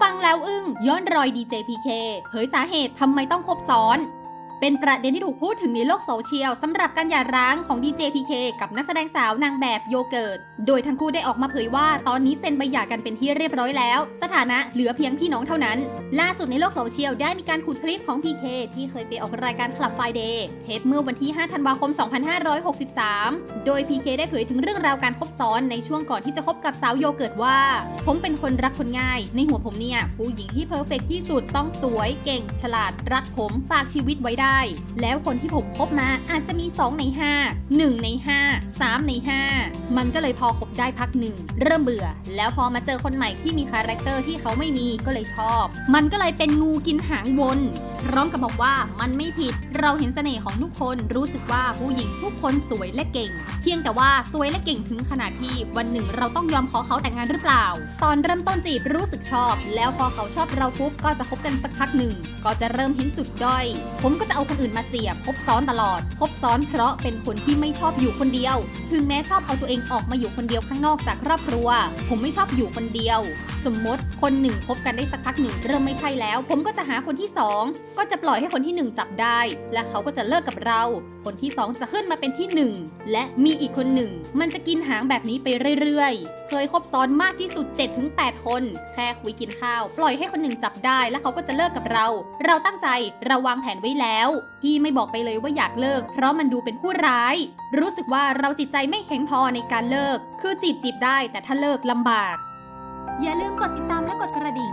ฟังแล้วอึ้งย้อนรอยดีเจพีเคเผยสาเหตุทำไมต้องคบซ้อน เป็นประเด็นที่ถูกพูดถึงในโลกโซเชียลสำหรับการหย่าร้างของ DJ PK กับนักแสดงสาวนางแบบโยเกิร์ต โดยทั้งคู่ได้ออกมาเผยว่าตอนนี้เซ็นใบหย่ากันเป็นที่เรียบร้อยแล้ว สถานะเหลือเพียงพี่น้องเท่านั้น ล่าสุดในโลกโซเชียลได้มีการขุดคลิปของ PK ที่เคยไปออกรายการ Club Friday เทปเมื่อวันที่ 5 ธันวาคม 2563 โดย PK ได้เผยถึงเรื่องราวการคบซ้อนในช่วงก่อนที่จะคบกับสาวโยเกิร์ตว่า ผมเป็นคนรักคนง่าย ในหัวผมเนี่ยผู้หญิงที่เพอร์เฟกที่สุดต้องสวย เก่ง ฉลาดรักผมฝากชีวิตไว้ได้แล้วคนที่ผมคบมาอาจจะมี 2 ใน 5 1 ใน 5 3 ใน 5 มันก็เลยพอคบได้พักหนึ่ง เริ่มเบื่อ แล้วพอมาเจอคนใหม่ที่มีคาแรคเตอร์ที่เขาไม่มีก็เลยชอบ มันก็เลยเป็นงูกินหางวน พร้อมกับบอกว่ามันไม่ผิด เราเห็นเสน่ห์ของทุกคนรู้สึกว่าผู้หญิงทุกคนสวยและเก่ง เพียงแต่ว่าสวยและเก่งถึงขนาดที่วันหนึ่งเราต้องยอมขอเขาแต่งงานหรือเปล่า ตอนเริ่มต้นจีบรู้สึกชอบ แล้วพอเขาชอบเราปุ๊บก็จะคบกันสักพักหนึ่งก็จะเริ่มเห็นจุดด้อย ผมก็จะเอาคนอื่นมาเสียบคบซ้อนตลอดคบซ้อนเพราะเป็นคนที่ไม่ชอบอยู่คนเดียว ถึงแม้ชอบเอาตัวเองออกมาอยู่คนเดียวข้างนอกจากครอบครัว ผมไม่ชอบอยู่คนเดียว สมมติคนหนึ่งคบกันได้สักพักหนึ่งเริ่มไม่ใช่แล้ว ผมก็จะหาคนที่สองก็จะปล่อยให้คนที่หนึ่งจับได้ และเขาก็จะเลิกกับเรา คนที่สองจะขึ้นมาเป็นที่หนึ่งและมีอีกคนหนึ่ง มันจะกินหางแบบนี้ไปเรื่อยๆ เคยคบซ้อนมากที่สุด 7-8 คน แค่คุยกินข้าว ปล่อยให้คนหนึ่งจับได้ แล้วเขาก็จะเลิกกับเรา เราตั้งใจเราวางแผนไว้แล้วที่ไม่บอกไปเลยว่าอยากเลิก เพราะมันดูเป็นผู้ร้าย รู้สึกว่าเราจิตใจไม่แข็งพอในการเลิก คือจีบจีบได้ แต่ถ้าเลิกลำบาก อย่าลืมกดติดตามและกดกระดิ่ง